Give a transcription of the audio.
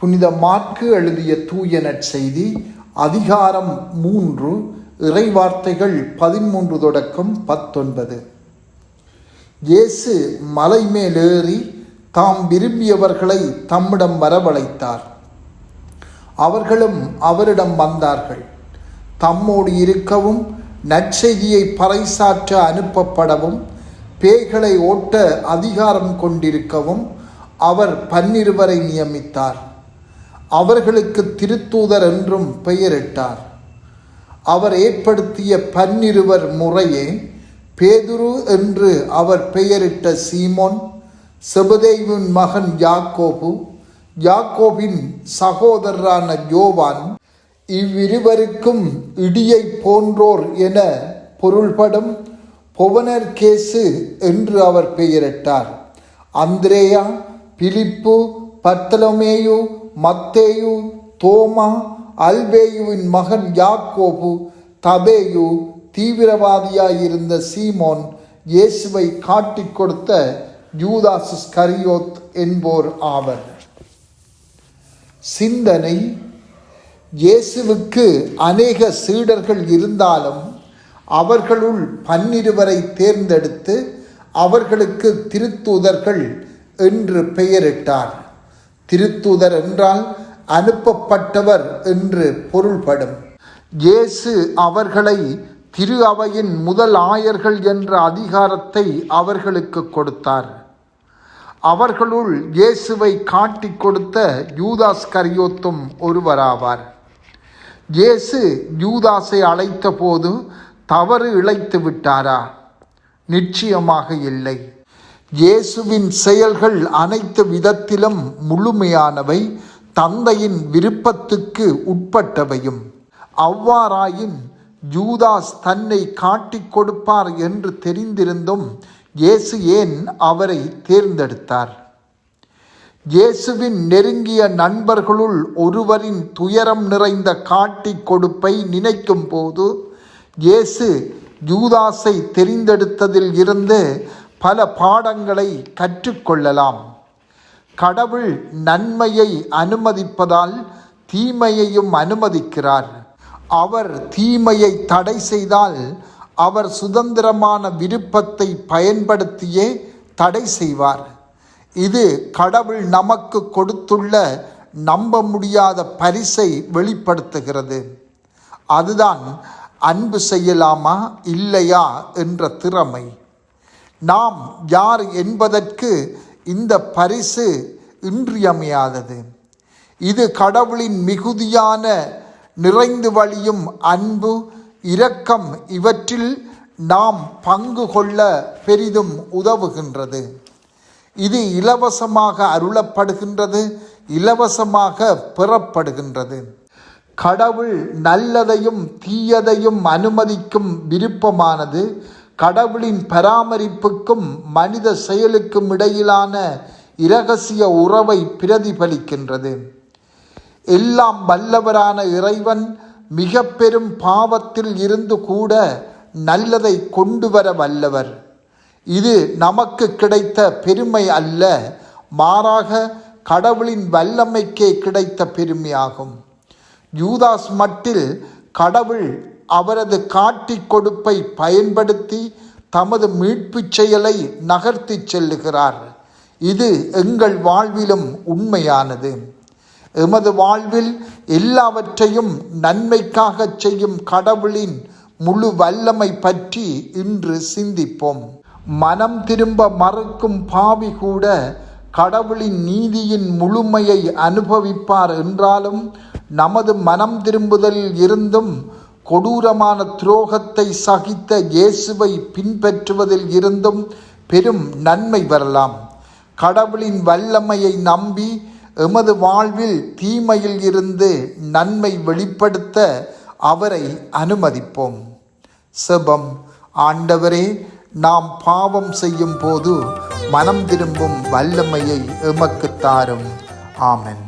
புனித மார்க்கு எழுதிய தூய நற்செய்தி அதிகாரம் மூன்று இறைவார்த்தைகள் பதிமூன்று தொடக்கம் பத்தொன்பது. இயேசு மலை மேலேறி தாம் விரும்பியவர்களை தம்மிடம் வரவழைத்தார். அவர்களும் அவரிடம் வந்தார்கள். தம்மோடு இருக்கவும் நற்செய்தியை பறைசாற்ற அனுப்பப்படவும் பேய்களை ஓட்ட அதிகாரம் கொண்டிருக்கவும் அவர் பன்னிருவரை நியமித்தார். அவர்களுக்கு திருத்தூதர் என்றும் பெயரிட்டார். அவர் ஏற்படுத்திய பன்னிருவர் முறையே பேதுரு என்று அவர் பெயரிட்ட சீமோன் செபதேவின் மகன் யாக்கோபு யாக்கோபின் சகோதரரான யோவான் இவ்விருவருக்கும் இடியை போன்றோர் என பொருள்படும் புவனர் கேசு என்று அவர் பெயரிட்டார். அந்திரேயா பிலிப்பு பத்தலமேயு மத்தேயு தோமா அல்பேயுவின் மகன் யாக்கோபு தபேயு தீவிரவாதியாயிருந்த சீமோன் இயேசுவை காட்டிக் கொடுத்த ஜூதாஸ் கரியோத் என்போர் ஆவர். சிந்தனை இயேசுவுக்கு அநேக சீடர்கள் இருந்தாலும் அவர்களுள் பன்னிருவரை தேர்ந்தெடுத்து அவர்களுக்கு திருத்தூதர்கள் என்று பெயரிட்டார். திருத்தூதர் என்றால் அனுப்பப்பட்டவர் என்று பொருள்படும். இயேசு அவர்களை திரு அவையின் முதல் ஆயர்கள் என்ற அதிகாரத்தை அவர்களுக்கு கொடுத்தார். அவர்களுள் இயேசுவை காட்டிக் கொடுத்த யூதாஸ் கரியோத்தும் ஒருவராவார். இயேசு யூதாஸை அழைத்த போது தவறு இழைத்து விட்டாரா? நிச்சயமாக இல்லை. இயேசுவின் செயல்கள் அனைத்து விதத்திலும் முழுமையானவை தந்தையின் விருப்பத்துக்கு உட்பட்டவையும். அவ்வாறாயின் ஜூதாஸ் தன்னை காட்டிக் கொடுப்பார் என்று தெரிந்திருந்தும் இயேசு ஏன் அவரை தேர்ந்தெடுத்தார்? இயேசுவின் நெருங்கிய நண்பர்களுள் ஒருவரின் துயரம் நிறைந்த காட்டிக் கொடுப்பை நினைக்கும் போது இயேசு ஜூதாஸை தெரிந்தெடுத்ததில் இருந்து பல பாடங்களை கற்றுக்கொள்ளலாம். கடவுள் நன்மையை அனுமதிப்பதால் தீமையையும் அனுமதிக்கிறார். அவர் தீமையை தடை செய்தால் அவர் சுதந்திரமான விருப்பத்தை பயன்படுத்தியே தடை செய்வார். இது கடவுள் நமக்கு கொடுத்துள்ள நம்ப முடியாத பரிசை வெளிப்படுத்துகிறது. அதுதான் அன்பு செய்யலாமா இல்லையா என்ற திறமை. நாம் யார் என்பதற்கு இந்த பரிசு இன்றியமையாதது. இது கடவுளின் மிகுதியான நிறைந்து வழியும் அன்பு இரக்கம் இவற்றில் நாம் பங்கு கொள்ள பெரிதும் உதவுகின்றது. இது இலவசமாக அருளப்படுகின்றது இலவசமாக பெறப்படுகின்றது. கடவுள் நல்லதையும் தீயதையும் அனுமதிக்கும் விருப்பமானது கடவுளின் பராமரிப்புக்கும் மனித செயலுக்கும் இடையிலான இரகசிய உறவை பிரதிபலிக்கின்றது. எல்லாம் வல்லவரான இறைவன் மிக பெரும் பாவத்தில் இருந்து கூட நல்லதை கொண்டு வர வல்லவர். இது நமக்கு கிடைத்த பெருமை அல்ல மாறாக கடவுளின் வல்லமைக்கே கிடைத்த பெருமையாகும். யூதாஸ் மட்டில் கடவுள் அவரது காட்டிக் கொடுப்பை பயன்படுத்தி தமது மீட்புச் செயலை நகர்த்தி செல்லுகிறார். இது எங்கள் வாழ்விலும் உண்மையானது. எமது வாழ்வில் எல்லாவற்றையும் நன்மைக்காக செய்யும் கடவுளின் முழு வல்லமை பற்றி இன்று சிந்திப்போம். மனம் திரும்ப மறுக்கும் பாவி கூட கடவுளின் நீதியின் முழுமையை அனுபவிப்பார் என்றாலும் நமது மனம் திரும்புதலில் இருந்தும் கொடூரமான துரோகத்தை சகித்த இயேசுவை பின்பற்றுவதில் இருந்தும் பெரும் நன்மை வரலாம். கடவுளின் வல்லமையை நம்பி எமது வாழ்வில் தீமையில் இருந்து நன்மை வெளிப்படுத்த அவரை அனுமதிப்போம். செபம். ஆண்டவரே நாம் பாவம் செய்யும் போது மனம் திரும்பும் வல்லமையை எமக்கு தாரும். ஆமன்.